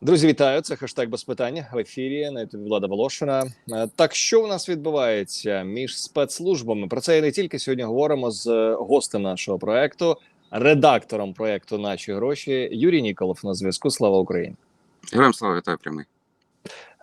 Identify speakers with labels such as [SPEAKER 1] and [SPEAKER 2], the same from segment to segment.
[SPEAKER 1] Друзі, вітаю! Це хештег без питання в ефірі на ютубі Влада Волошина. Е, Так що у нас відбувається між спецслужбами? Про це і не тільки сьогодні говоримо з е, гостем нашого проекту, редактором проекту Наші гроші Юрій Ніколов на зв'язку. Слава Україні!
[SPEAKER 2] Героям слава вітаю прямий.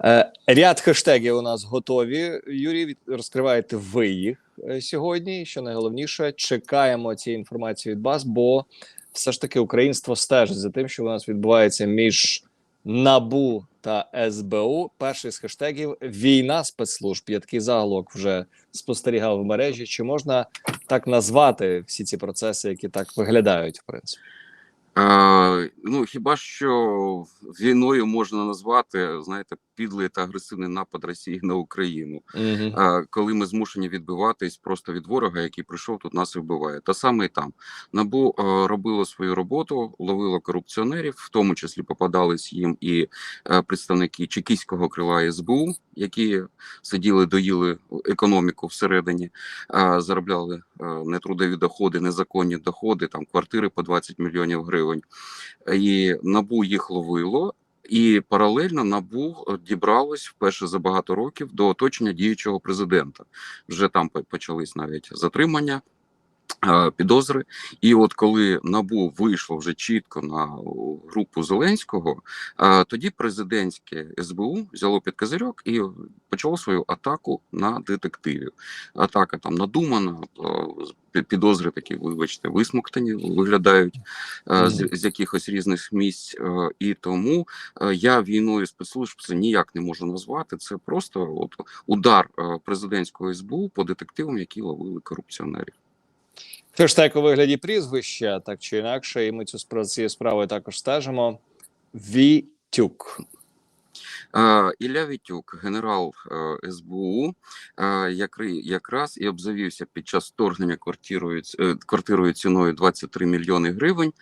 [SPEAKER 1] Е, Ряд хештегів у нас готові. Юрій, розкриваєте ви їх сьогодні. Що найголовніше, чекаємо цієї інформації від вас, бо все ж таки українство стежить за тим, що у нас відбувається між НАБУ та СБУ. Перший з хештегів війна спецслужб. Я такий заголовок вже спостерігав в мережі. Чи можна так назвати всі ці процеси, які так виглядають, в принципі?
[SPEAKER 2] Е, ну хіба що війною можна назвати, знаєте, підлий та агресивний напад Росії на Україну,
[SPEAKER 1] Угу.
[SPEAKER 2] е, коли ми змушені відбиватись просто від ворога, який прийшов тут нас і вбиває. Та саме і там набу е, робило свою роботу, ловило корупціонерів, в тому числі попадались їм і е, представники чекістського крила СБУ, які сиділи, доїли економіку всередині, е, заробляли е, нетрудові доходи, незаконні доходи, там квартири по 20 мільйонів гривень. І набу їх ловило. І паралельно набу е, дібралось вперше за багато років до оточення діючого президента. Вже там почались навіть затримання, підозри. І от коли набу вийшло вже чітко на групу Зеленського, тоді президентське СБУ взяло під козирьок і почало свою атаку на детективів. Атака там надумана, підозри такі, вибачте, висмоктані виглядають з, з якихось різних місць. І тому я війною спецслужб це ніяк не можу назвати. Це просто от удар президентського СБУ по детективам, які ловили корупціонерів.
[SPEAKER 1] Хештег у вигляді прізвища, так чи інакше, і ми цю спра- цією справою також стежимо. Вітюк.
[SPEAKER 2] Ілля Вітюк, генерал е, СБУ, е, якраз і обзавівся під час вторгнення квартирою, е, квартирою ціною 23 мільйони гривень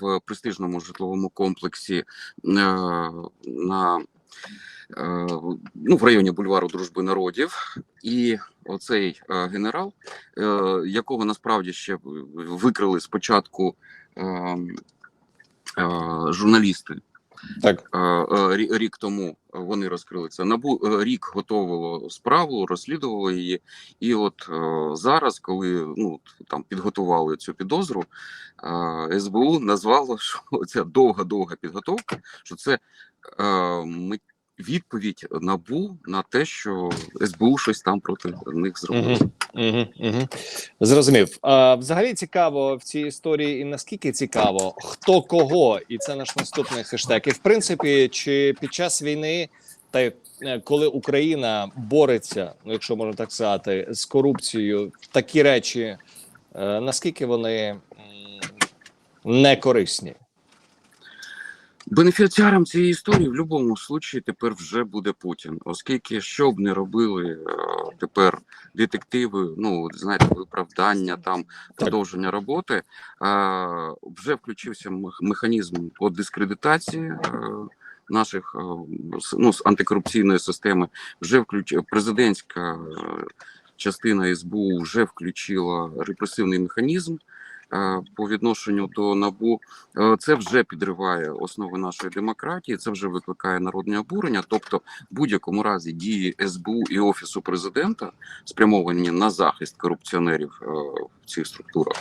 [SPEAKER 2] в престижному житловому комплексі на ну, в районі бульвару Дружби народів. І оцей е, генерал, е, якого насправді ще викрили спочатку е, е, журналісти
[SPEAKER 1] Так,
[SPEAKER 2] рі- рік тому вони розкрили це. Набу рік готовило справу, розслідувало її. І от зараз, коли ну там підготували цю підозру, СБУ назвало, що ця довга-довга підготовка, що це е, ми. Відповідь набу на те, що СБУ щось там проти них зробило.
[SPEAKER 1] Угу, угу, угу. Зрозумів. А, взагалі цікаво в цій історії, і наскільки цікаво, хто кого, і це наш наступний хештег. І в принципі, чи під час війни, та е, коли Україна бореться, ну якщо можна так сказати, з корупцією, такі речі, е, наскільки вони не корисні?
[SPEAKER 2] Бенефіціаром цієї історії в будь-якому случаї тепер вже буде Путін, оскільки що б не робили е, тепер детективи, ну знаєте, виправдання там продовження роботи, е, вже включився мех- механізм по дискредитації. е, Наших ну, антикорупційної системи. Вже включ... президентська частина СБУ вже включила репресивний механізм по відношенню до набу Е, Це вже підриває основи нашої демократії, це вже викликає народне обурення. Тобто, в будь-якому разі дії СБУ і офісу президента спрямовані на захист корупціонерів е, в цих структурах,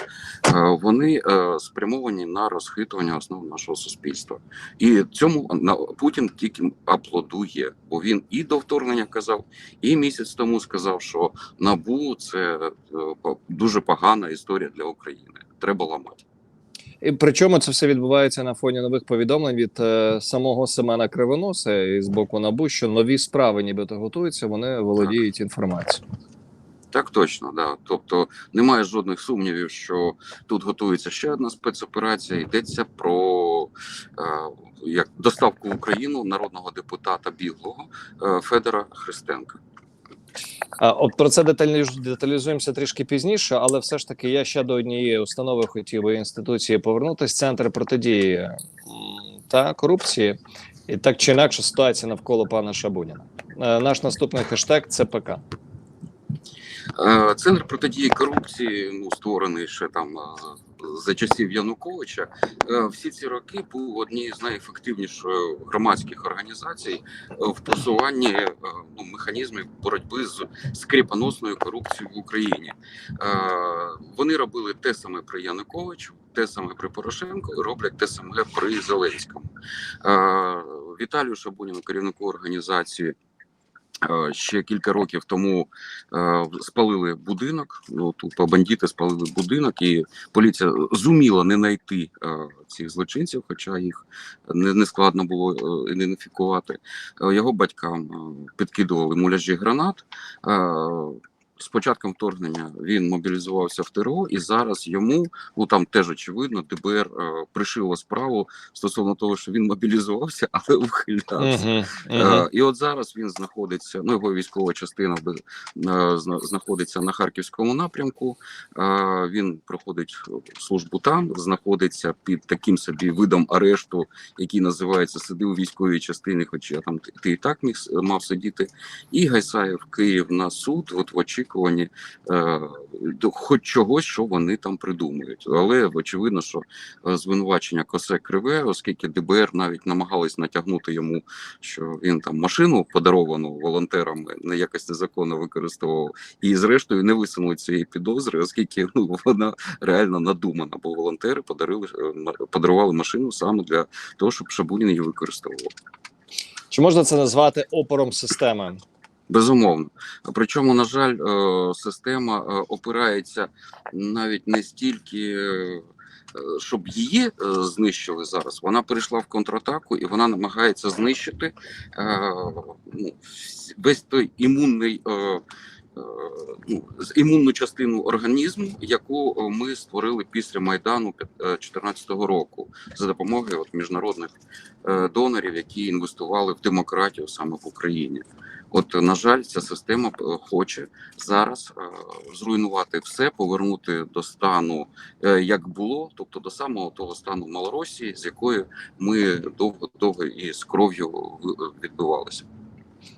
[SPEAKER 2] е, вони е, спрямовані на розхитування основ нашого суспільства. І цьому Путін тільки аплодує, бо він і до вторгнення казав, і місяць тому сказав, що набу це е, дуже погана історія для України. Треба ламати.
[SPEAKER 1] І причому це все відбувається на фоні нових повідомлень від е, самого Семена Кривоноса і з боку НАБУ, що нові справи, нібито готуються, вони володіють інформацією.
[SPEAKER 2] Так точно, да. Тобто немає жодних сумнівів, що тут готується ще одна спецоперація. Йдеться про е, як доставку в Україну народного депутата біглого е, Федора Христенка.
[SPEAKER 1] А, От про це деталізуємося трішки пізніше, але все ж таки я ще до однієї установи хотів би інституції повернутися. Центр протидії та корупції, і так чи інакше ситуація навколо пана Шабуніна. Е, Наш наступний хештег це ПК.
[SPEAKER 2] Е, Центр протидії корупції ну створений ще там е, за часів Януковича, е, всі ці роки був однією з найефективніших громадських організацій е, в просуванні е, ну, механізмів боротьби з скріпоносною корупцією в Україні. Вони робили те саме при Януковичу, те саме при Порошенку, роблять те саме при Зеленському. Віталію Шабуніну, керівнику організації. Е, Ще кілька років тому е, спалили будинок. Тупо бандити спалили будинок, і поліція зуміла не знайти е, цих злочинців, хоча їх не, складно було ідентифікувати. Його батькам підкидували муляжі гранат. Е, з початком вторгнення він мобілізувався в ТРО, і зараз йому ну там теж очевидно ДБР е, пришило справу стосовно того, що він мобілізувався, але ухилявся.
[SPEAKER 1] Угу,
[SPEAKER 2] Е, І от зараз він знаходиться. Ну його військова частина е, знаходиться на харківському напрямку. Е, Він проходить службу там, знаходиться під таким собі видом арешту, який називається сиди у військовій частині. Хоча там ти, ти і так міг мав сидіти. І Гайсаєв Київ на суд, от в очікуванні е, хоч чогось, що вони там придумають. Але очевидно, що е, звинувачення косе криве, оскільки ДБР навіть намагались натягнути йому що він там машину подаровану волонтерами не якось незаконно використовував, і зрештою не висунули цієї підозри, оскільки ну вона реально надумана, бо волонтери подарили е, подарували машину саме для того, щоб Шабунін її використовував.
[SPEAKER 1] Чи можна це назвати опором системи?
[SPEAKER 2] Безумовно. Причому, на жаль, е, система е, опирається навіть не стільки. е, Щоб її знищили зараз, вона перейшла в контратаку і вона намагається знищити ну, весь той імунний ну, імунну частину організму, яку ми створили після майдану 2014 року за допомогою от, міжнародних донорів, які інвестували в демократію саме в Україні. От, на жаль, ця система е, хоче зараз е, зруйнувати все, повернути до стану, е, як було, тобто до самого того стану Малоросії, з якої ми довго довго і з кров'ю відбивалися.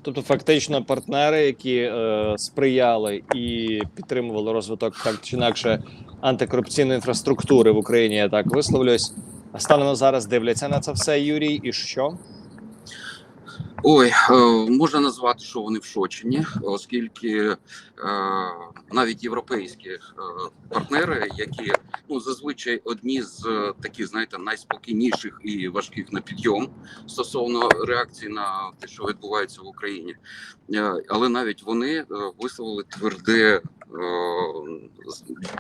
[SPEAKER 1] Тобто, фактично, партнери, які е, сприяли і підтримували розвиток так чи інакше антикорупційної інфраструктури в Україні, я так висловлюсь. Станом зараз дивляться на це все, Юрій, і що?
[SPEAKER 2] Ой, е, можна назвати, що вони в шочені, оскільки е, навіть європейські е, партнери, які ну зазвичай одні з е, таких, знаєте, найспокійніших і важких на підйом стосовно реакції на те, що відбувається в Україні, е, але навіть вони е, висловили тверде.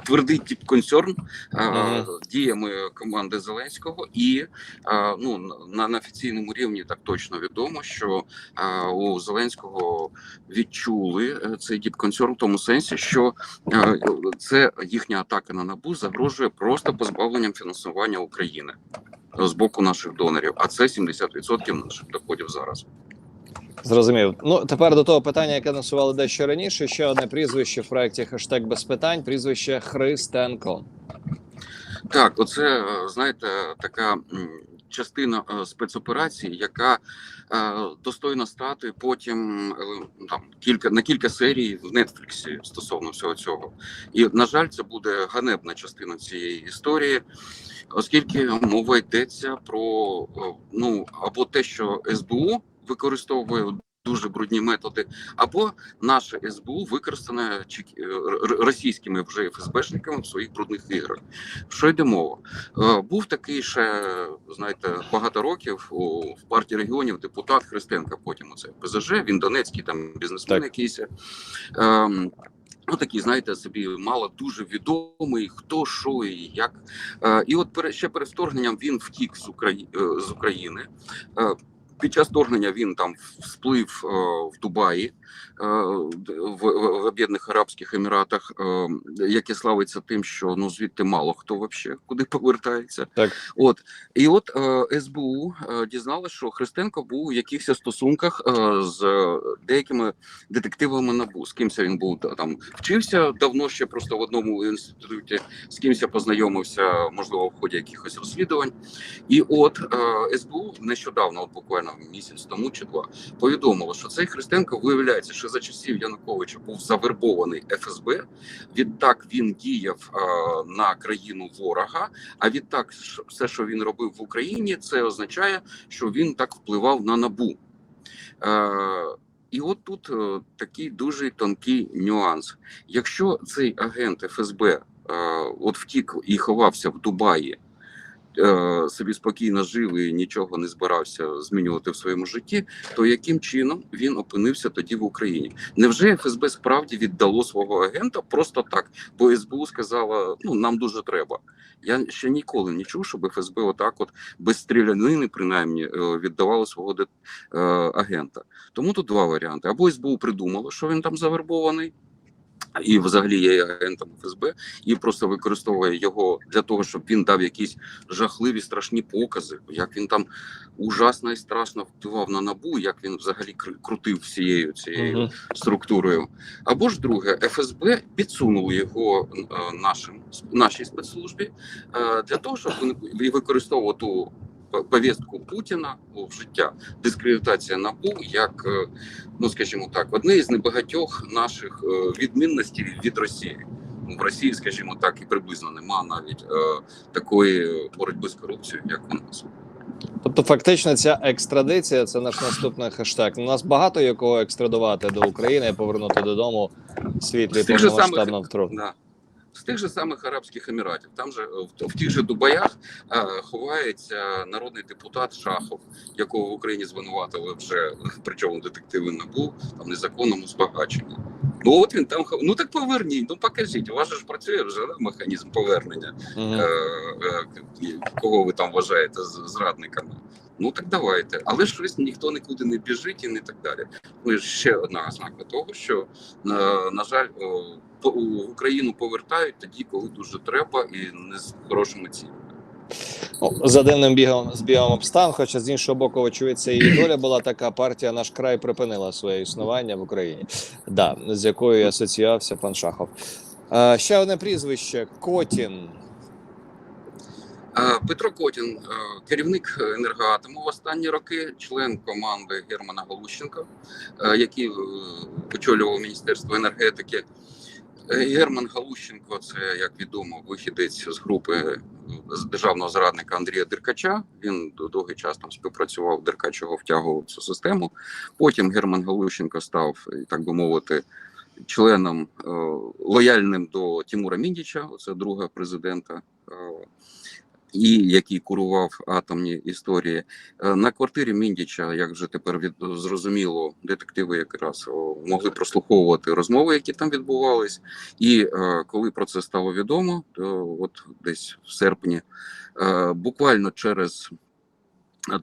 [SPEAKER 2] Твердий тип концерн е,
[SPEAKER 1] Мгм.
[SPEAKER 2] діями команди Зеленського, і ну на, на офіційному рівні так точно відомо, що у Зеленського відчули цей діпконцерн в тому сенсі, що це їхня атака на набу загрожує просто позбавленням фінансування України з боку наших донорів. А це 70% наших доходів зараз.
[SPEAKER 1] Зрозумів. Ну тепер до того питання, яке насували дещо раніше. Ще одне прізвище в проєкті хештег без питань. Прізвище Христенко.
[SPEAKER 2] Так, оце е, знаєте, така частина е, спецоперації, яка е, достойна стати потім е, там кілька на кілька серій в Нетфліксі стосовно всього цього. І на жаль, це буде ганебна частина цієї історії, оскільки мова йдеться про ну або те, що СБУ використовує. Дуже брудні методи, або наше СБУ використане е, російськими вже ФСБшниками в своїх брудних іграх. Що йде мова? Е, Був такий ще, знаєте, багато років у в партії регіонів депутат Христенка. Потім оце ПЗЖ, він Донецький, там бізнесмен
[SPEAKER 1] Так.
[SPEAKER 2] якийсь. Ем, Ну, такий, знаєте, собі мало дуже відомий, хто що і як. Е, і от ще перед вторгненням він втік з, Украї... е, з України. Під час вторгнення він там всплив е, в Дубаї, в, в, в Об'єднаних Арабських Еміратах, е, яке славиться тим, що ну звідти мало хто вообще куди повертається.
[SPEAKER 1] Так.
[SPEAKER 2] От і от е, СБУ е, дізналась, що Христенко був у якихось стосунках е, з деякими детективами набу. З кимось він був там вчився давно ще просто в одному інституті, з кимось познайомився, можливо, в ході якихось розслідувань. І от е, СБУ нещодавно, от буквально місяць тому чи два, повідомило, що цей Христенко виявляється, що за часів Януковича був завербований ФСБ. Відтак він діяв е, на країну ворога. А відтак, все, що він робив в Україні, це означає, що він так впливав на набу. Е, і от тут е, такий дуже тонкий нюанс. Якщо цей агент ФСБ от втік і ховався в Дубаї, собі спокійно жив і нічого не збирався змінювати в своєму житті, то яким чином він опинився тоді в Україні? Невже ФСБ справді віддало свого агента просто так? Бо СБУ сказала: ну нам дуже треба. Я ще ніколи не чув, щоб ФСБ отак, от без стрілянини, принаймні, е, віддавало свого е, агента. Тому тут два варіанти: або СБУ придумало, що він там завербований. І взагалі є агентом ФСБ, і просто використовує його для того, щоб він дав якісь жахливі страшні покази, як він там ужасно і страшно впливав на набу, як він взагалі кр- крутив всією цією
[SPEAKER 1] Мгм.
[SPEAKER 2] структурою. Або ж друге, ФСБ підсунули його е, нашим нашій спецслужбі е, для того, щоб вони ви- використовували ту повістку Путіна в життя. Дискредитація НАБУ як, е, ну скажімо так, одне із небагатьох наших е, відмінностей від Росії. Ну, В Росії, скажімо так, і приблизно нема навіть е, такої боротьби з корупцією, як у нас.
[SPEAKER 1] Тобто, фактично, ця екстрадиція це наш наступний хештег. У нас багато якого екстрадувати до України і повернути додому світлі повномасштабного
[SPEAKER 2] самих- Да. З тих же самих Арабських Еміратів, там же е, в, в тих же Дубаях е, ховається народний депутат Шахов, якого в Україні звинуватили вже причому детективи НАБУ там незаконному збагаченні. Ну от він там ну так поверніть, ну покажіть. У вас же ж працює вже да, механізм повернення. Е, е, кого ви там вважаєте зрадниками. Ну так давайте, але щось ніхто нікуди не біжить і не так далі. Ну і ще одна ознака того, що на, на жаль, в Україну повертають тоді, коли дуже треба, і не з хорошими цілями.
[SPEAKER 1] Ну, За дивним бігом збігом обстан, хоча з іншого боку, очевидь, це її доля була така. Партія наш край припинила своє існування в Україні, да, з якою і асоціювався пан Шахов. Е, ще одне прізвище Котін.
[SPEAKER 2] Е, Петро Котін, е, керівник енергоатому в останні роки, член команди Германа Галущенка, е, який очолював Міністерство енергетики. Е, Герман Галущенко, це як відомо, вихідець з групи е, з державного зрадника Андрія Деркача. Він довгий час там співпрацював, Деркач його втягував цю систему. Потім Герман Галущенко став, е, так би мовити, членом лояльним до Тимура Міндіча, це друга президента. І який курував атомні історії Е, на квартирі Міндіча, як вже тепер від зрозуміло, детективи якраз могли прослуховувати розмови, які там відбувались. І е, коли про це стало відомо, то от десь в серпні, е, буквально через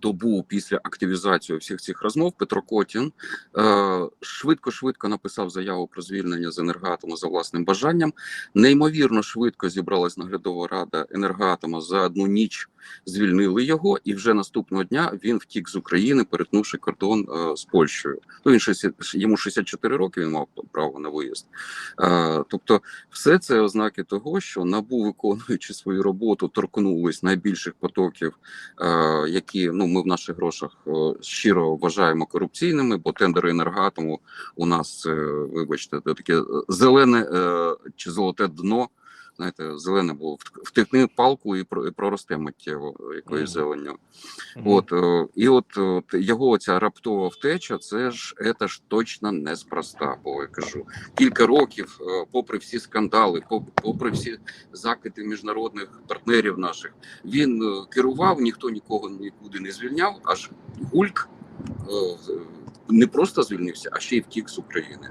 [SPEAKER 2] добу після активізації всіх цих розмов Петро Котін е, швидко-швидко написав заяву про звільнення з енергоатому за власним бажанням. Неймовірно швидко зібралась наглядова рада енергоатома за одну ніч. Звільнили його, і вже наступного дня він втік з України, перетнувши кордон е, з Польщею. Ну він 60, йому 64 роки. Він мав право на виїзд. Е, тобто, все це ознаки того, що набу, виконуючи свою роботу, торкнулись найбільших потоків, е, які ну ми в наших грошах е, щиро вважаємо корупційними, бо тендери енергоатому у нас е, вибачте, таке е, зелене е, чи золоте дно. Знаєте, зелене було втикни палку і про- проросте миттєво е, якоюсь
[SPEAKER 1] Мгм.
[SPEAKER 2] зеленню.
[SPEAKER 1] Мгм.
[SPEAKER 2] От е, і от, от його ця раптова втеча, це ж це ж точно неспроста. Бо я кажу, кілька років, е, попри всі скандали, поп- попри всі закиди міжнародних партнерів наших, він е, керував, ніхто нікого нікуди не звільняв. Аж гульк е, не просто звільнився, а ще й втік з України.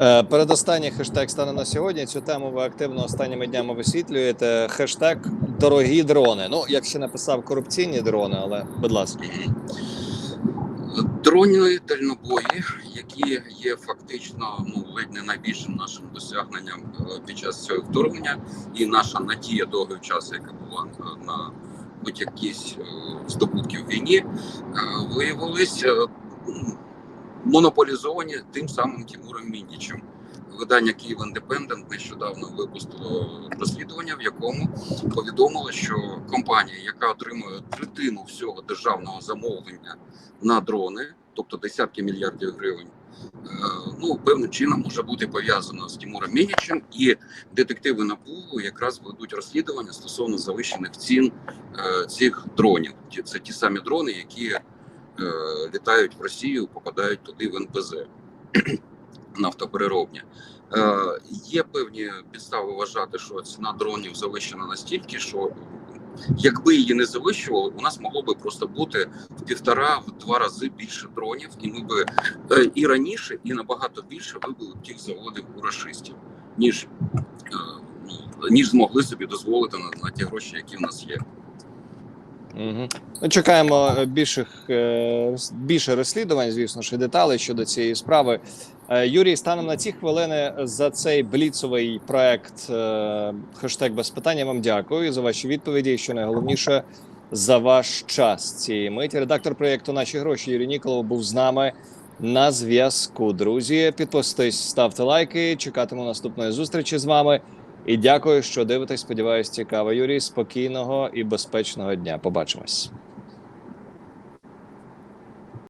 [SPEAKER 1] Е, Передостанній хештег стане на сьогодні. Цю тему ви активно останніми днями висвітлюєте. Хештег дорогі дрони. Ну, я ще написав корупційні дрони, але будь ласка.
[SPEAKER 2] Дрони дальнобої, які є фактично ну ледь не найбільшим нашим досягненням е, під час цього вторгнення, і наша надія довгий час, яка була на хоч якісь е, здобутки в війні, виявились м, монополізовані тим самим Тимуром Міндічем. видання Київ Індепендент нещодавно випустило розслідування, в якому повідомило, що компанія, яка отримує третину всього державного замовлення на дрони, тобто десятки мільярдів гривень, е, ну певним чином може бути пов'язано з Тимуром Мінічем, і детективи НАБУ якраз ведуть розслідування стосовно завищених цін е, цих дронів. Це ті самі дрони, які літають в Росію, попадають туди в НПЗ нафтопереробня. Е, є певні підстави вважати, що ціна дронів завищена настільки, що якби її не завищували, у нас могло би просто бути в півтора в два рази більше дронів, і ми би е, і раніше, і набагато більше вибили б тих заводів у рашистів, ніж, е, ну, ніж змогли собі дозволити на, на ті гроші, які в нас є.
[SPEAKER 1] Угу. Чекаємо е, більших е, більше розслідувань, звісно ж, і деталей щодо цієї справи. Е, Юрій, станом на ці хвилини за цей бліцовий проект хештег без питань. Я вам дякую за ваші відповіді. Що найголовніше за ваш час цієї миті. Редактор проєкту Наші гроші Юрій Ніколов був з нами на зв'язку. Друзі, підписуйтесь, ставте лайки. Чекатиму наступної зустрічі з вами. І дякую, що дивитесь. Сподіваюсь, цікаво. Юрій, спокійного і безпечного дня. Побачимось.